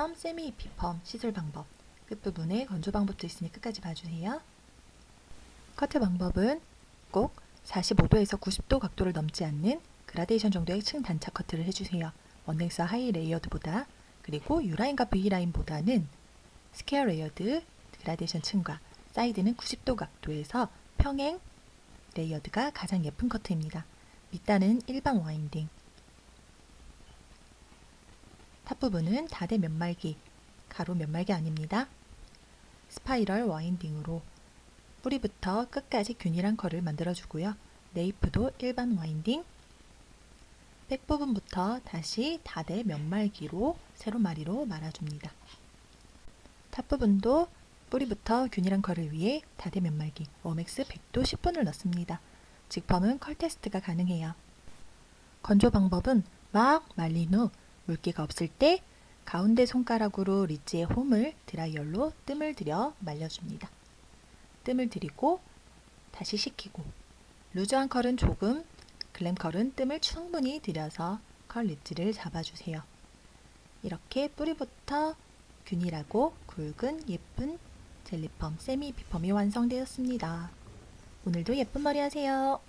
젤리펌, 세미 이피펌 시술 방법 끝부분에 건조 방법도 있으니 끝까지 봐주세요. 커트 방법은 꼭 45도에서 90도 각도를 넘지 않는 그라데이션 정도의 층 단차 커트를 해주세요. 원넥스 하이 레이어드보다 그리고 U라인과 V라인보다는 스퀘어 레이어드 그라데이션 층과 사이드는 90도 각도에서 평행 레이어드가 가장 예쁜 커트입니다. 밑단은 일반 와인딩 탑 부분은 다대 면말기 가로 면말기 아닙니다. 스파이럴 와인딩으로 뿌리부터 끝까지 균일한 컬을 만들어주고요. 네이프도 일반 와인딩 백 부분부터 다시 다대 면말기로 세로마리로 말아줍니다. 탑 부분도 뿌리부터 균일한 컬을 위해 다대 면말기 웜엑스 100도 10분을 넣습니다. 직펌은 컬 테스트가 가능해요. 건조 방법은 막 말린 후 물기가 없을 때 가운데 손가락으로 리지의 홈을 드라이얼로 뜸을 들여 말려줍니다. 뜸을 들이고 다시 식히고 루즈한 컬은 조금, 글램 컬은 뜸을 충분히 들여서 컬 리지를 잡아주세요. 이렇게 뿌리부터 균일하고 굵은 예쁜 젤리펌 세미 비펌이 완성되었습니다. 오늘도 예쁜 머리 하세요.